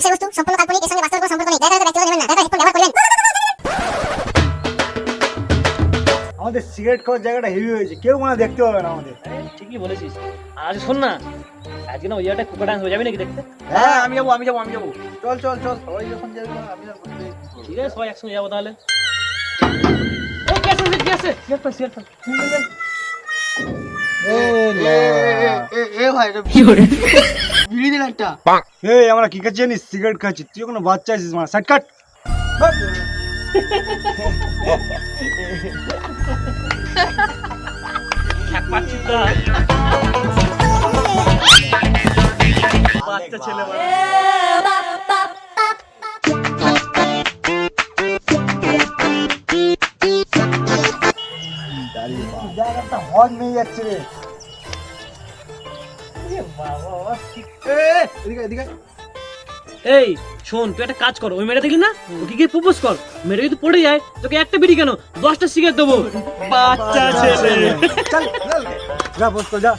বিষয়বস্তু সম্পূর্ণ কাল্পনিক এর সঙ্গে বাস্তবের কোনো সম্পর্ক নেই। দেখা ব্যক্তিগত নেবেন না। দেখা হেডফোন ব্যবহার করবেন আমাদের সিগারেট খাওয়ার জায়গাটা হেভি হয়েছে কেউ মানে দেখতে পাবে না আমাদের। ঠিকই বলেছিস। আর শোন না আজকে না ওই জায়গাটা কুকা ডান্স হয়ে যাবে নাকি দেখতে? হ্যাঁ। আমি যাব আমি যাব আমি যাব। চল চল চল সবাই যখন যাবে আমি বলতে ঠিক আছে সবাই একসঙ্গে যাব তাহলে। এই, কে আসছে, কে আসছে? Cigarette cigarette fail. এ এটা বিড়ি দিন একটা। এই আমরা কি খাচ্ছি জানিস? সিগারেট খাচ্ছি। তুই কোনো বাচ্চা আছিস মানে সাইড কাট। বাচ্চা ছেলে। জায়গাটা হজ নিয়ে যাচ্ছে রে। এই শোন তুই একটা কাজ কর ওই মেয়েটা দেখলি না? ওকে গিয়ে প্রপোজ কর। মেয়েটা যদি পড়ে যায় তোকে একটা বিড়ি কেন? দশটা সিগারেট দেবো। বাচ্চা ছেলে। যা বস কর যা।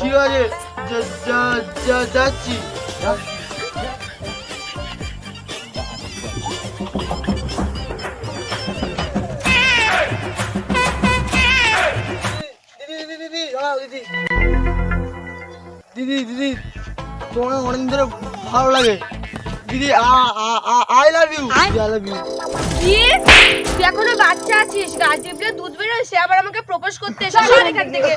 ঠিক আছে যা- যা- যা- যাচ্ছি। দিদি দিদি তোমাকে অনেক ধরে ভালো লাগে। দিদি I love you I love you কি? তুই এখনও বাচ্চা আছিস? গাছ দিয়ে দুধ বেরোয় সে আবার আমাকে প্রপোজ করতে এসে এখান থেকে।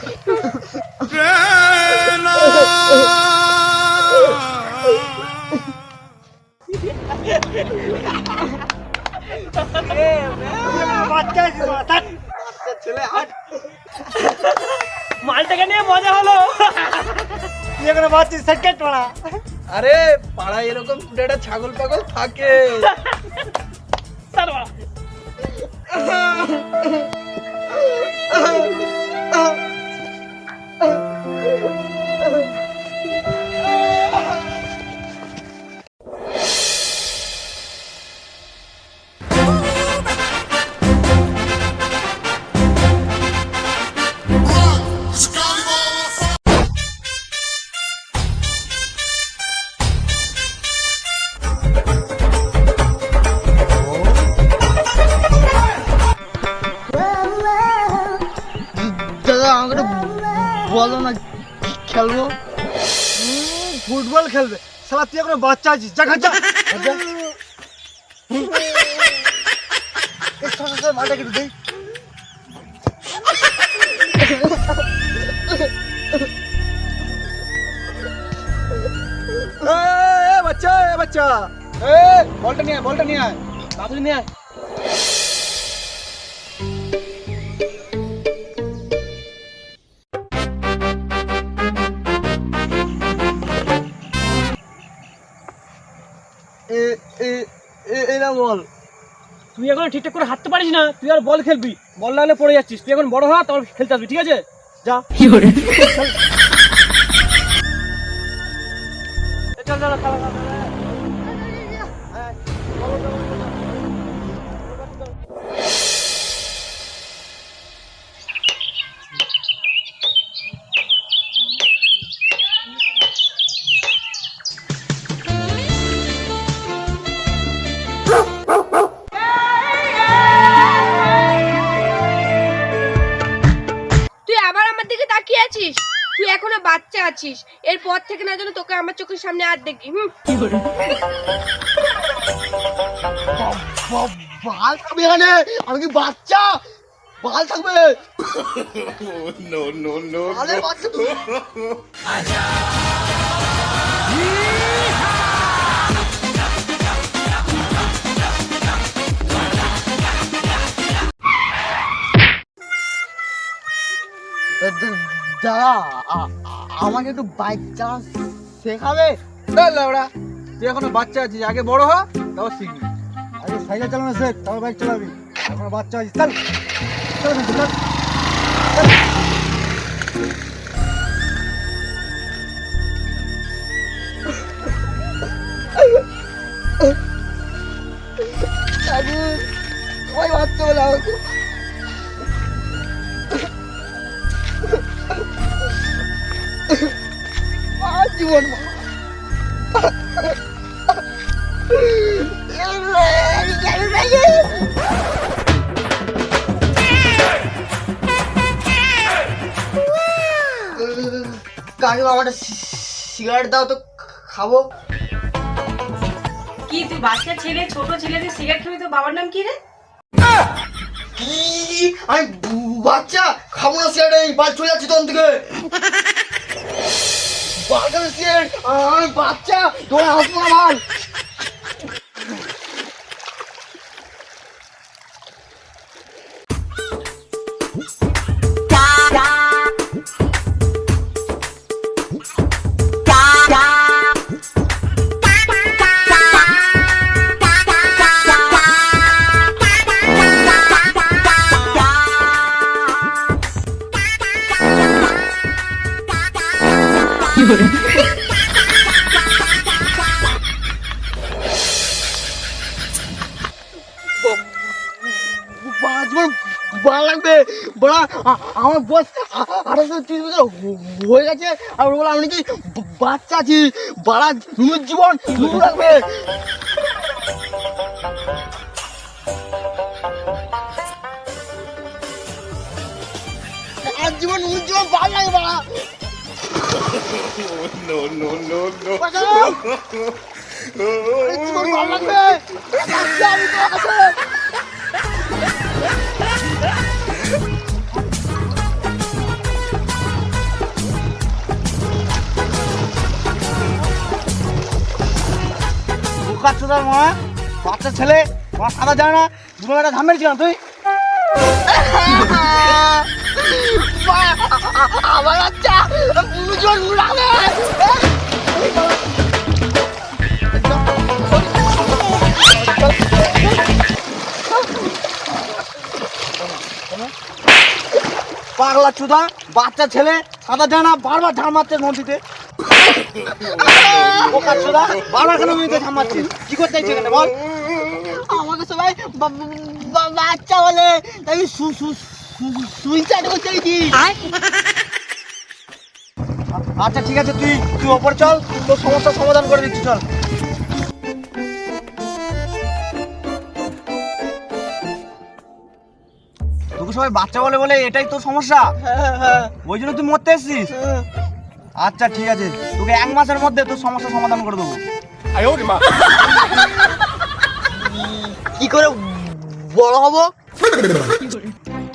তুই সেকেন্ড মারা আরে পাড়ায় এরকম একটা ছাগল পাগল থাকে। ছাড় দাদা আমাকে বলো না খেলব? ফুটবল খেলবে। শালা তুই এখনও বাচ্চা আছিস যা খা যা। এ, এ, বাচ্চা বাচ্চা। বলটা নিয়ে বলটা নিয়ে আয়। নিয়ে আয়। বল তুই এখন ঠিকঠাক করে হাঁটতে পারিস না তুই আর বল খেলবি বল লাগলে পড়ে যাচ্ছিস তুই এখন বড় হ তোর খেলতে আসবি ঠিক আছে যা এ, চল চল আছিস? এরপর থেকে না যেন তোকে আমার চোখের সামনে আর দেখি হুম? বাল থাকবে এখানে? আমি কি বাচ্চা? বাল থাকবে? নো নো নো বাচ্চা তুমি দাদা আ- আ- আমাকে একটু বাইক চালা শেখাবে? ওরা তুই এখনও বাচ্চা আছিস, আগে বড় হ তাও শিখবি। আগে সাইকেল চালানো শেখ, তারপর বাইক চালাবি। এখনও বাচ্চা আছিস চল চল চল। কাকিমা আমার সিগারেট দাও তো খাব। কি তুই বাচ্চা ছেলে ছোট ছেলে তুই সিগারেট খাবি? তো বাবার নাম কি রে? কি? আমি বাচ্চা খাব না সিগারেট এই বাল চলে যাচ্ছি তখন থেকে। সিগারেট আমি বাচ্চা তোরা আসব না মাল বড়া আমার বয়স আঠারোশো তিরিশ বছর হয়ে গেছে। আর বলা আমি কি বাচ্চা আছি বাড়া নুনের জীবন নুন লাগবে। আর জীবন জীবন ভালো লাগে বাড়া। জীবন ভালো লাগবে। আমি তোমার কাছে তার মা? বাচ্চা ছেলে তোমার সাদা যায় না। দুটো একটা ধান মেরেছি তুই? আমার বাচ্চা দুজন পাগলা চুদা বাচ্চা ছেলে সাদা জানা বারবার ঝাড় মারছে নদীতে বোকা চুদা বারবার কেন নদীতে ঝাড় কি করতে চাইছে এখানে বল আমাকে সবাই বা- বা- বাচ্চা বলে তাই সুইসাইড করতে চাইছি আচ্ছা ঠিক আছে তুই তুই ওপর চল তোর সমস্যার সমাধান করে দিচ্ছি চল। তোকে সবাই বাচ্চা বলে বলে এটাই তোর সমস্যা? ওই জন্য তুই মরতে এসছিস? আচ্ছা ঠিক আছে। তোকে এক মাসের মধ্যে তোর সমস্যার সমাধান করে দেবো। কি করে বড় হব?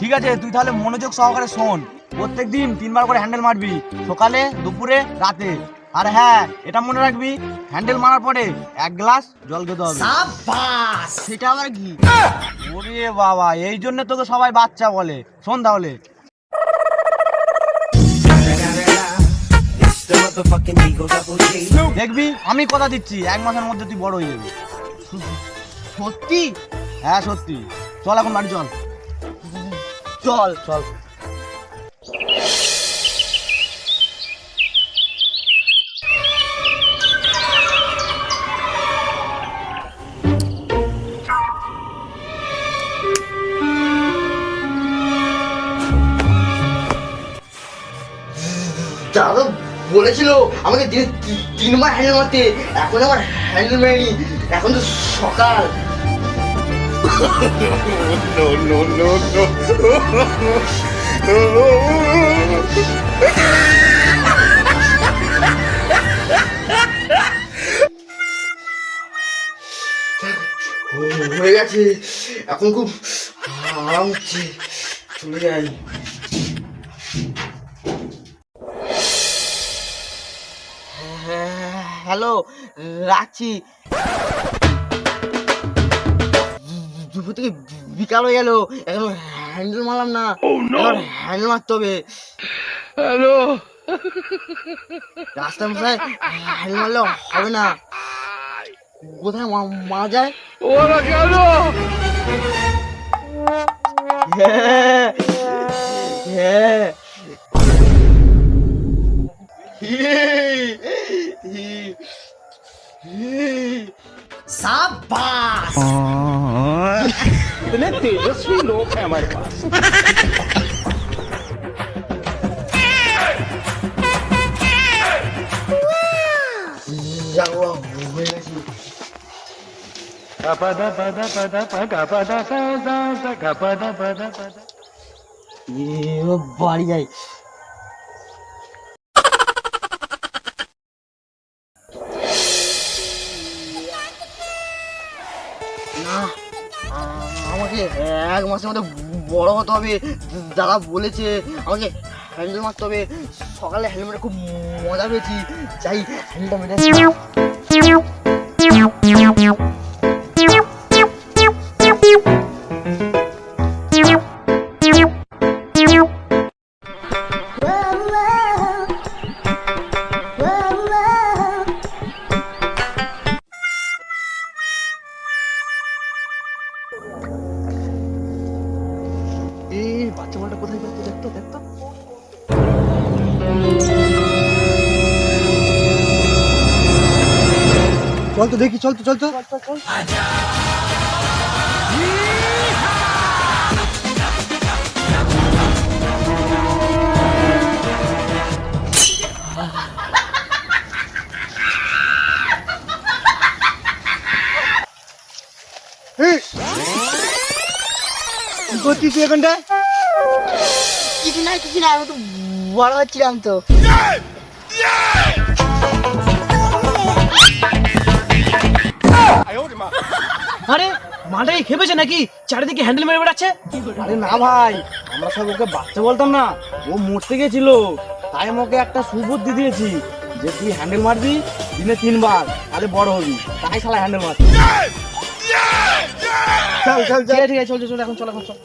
ঠিক আছে তুই তাহলে মনোযোগ সহকারে শোন। প্রত্যেক দিন তিনবার করে হ্যান্ডেল মারবি সকালে দুপুরে রাতে। আর হ্যাঁ এটা মনে রাখবি হ্যান্ডেল মারার পরে এক গ্লাস জল খেতে হবে। সেটা আবার কি? ওরে বাবা এই জন্য তোকে সবাই বাচ্চা বলে। শোন তাহলে। দেখবি আমি কথা দিচ্ছি। এক মাসের মধ্যে তুই বড় হয়ে যাবি। সত্যি? হ্যাঁ সত্যি। চল এখন বাড়ি চল। চল চল। দাদা বলেছিল আমাকে দিনে তিনবার হ্যান্ডেল মারতে। এখন আমার হ্যান্ডেল মেরেনি এখন তো সকাল। হয়ে গেছে। এখন খুব আরাম হচ্ছে। চলে যাই। হ্যালো রাখছি। দুপুর থেকে বিকাল হয়ে গেল এখন হ্যান্ডেল মারলাম না। হ্যান্ডেল মারতে হবে। হ্যালো! রাস্তা মশাই হ্যান্ডেল মারলে হবে না। কোথায় মা- মারা যায়? হ্যাঁ হ্যাঁ। যাব হয়ে গেছি এ, বাড়ি যাই এক মাসের মধ্যে বড় হতে হবে। যারা বলেছে আমাকে হ্যান্ডেল মারতে হবে। সকালে হেলমেটে খুব মজা পেয়েছি। যাই হ্যান্ডেল তো দেখি চল তো চল তো করছিস তুই এখানটায়? কিছু না কিছু না আমি তো বড় হচ্ছিলাম তো। আরে মালটা কি খেপেছে নাকি? চারিদিকে হ্যান্ডেল মেরে বেড়াচ্ছে? আরে না ভাই আমরা সব ওকে বাচ্চা বলতাম না। ও মরতে গেছিল। তাই আমি ওকে একটা সুবুদ্ধি দিয়েছি যে তুই হ্যান্ডেল মারবি দিনে তিনবার। আরে বড় হবি তাই শালা হ্যান্ডেল মারবি চল চল ঠিক চল ঠিক আছে চল চল, চল এখন চল এখন চল।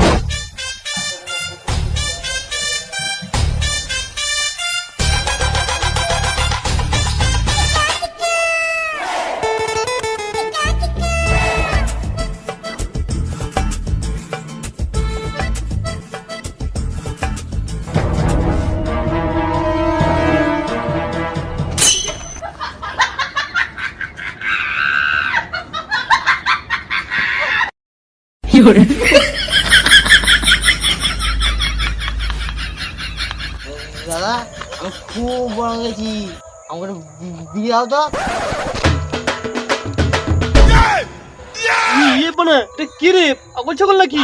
দাদা আমি খুব বড় গেছি। আমাকে বিয়ে দাও তো। ইয়ে বানা এটা কি রে? পাগল ছাগল নাকি?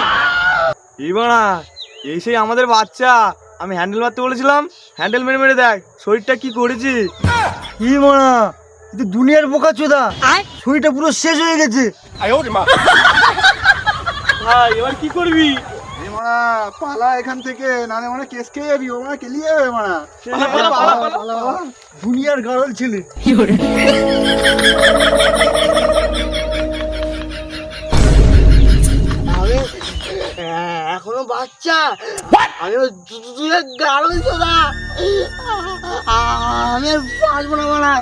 এই বাড়া এই সেই আমাদের বাচ্চা। আমি হ্যান্ডেল মারতে বলেছিলাম। হ্যান্ডেল মেরে মেরে দেখ শরীরটা কি করেছি। কি মানা তুই দুনিয়ার বোকা চোদা। শরীরটা পুরো শেষ হয়ে গেছে। ভাই এবার কি করবি? মানা পালা এখান থেকে নালে মানে কেস খেয়ে যাবি ও মানে কেলিয়ে যাবে পালা, দুনিয়ার ছেলে। এখনও বাচ্চা? আমি দুধের গাড়ল চোদা আমি আর বাঁচবো না বাড়া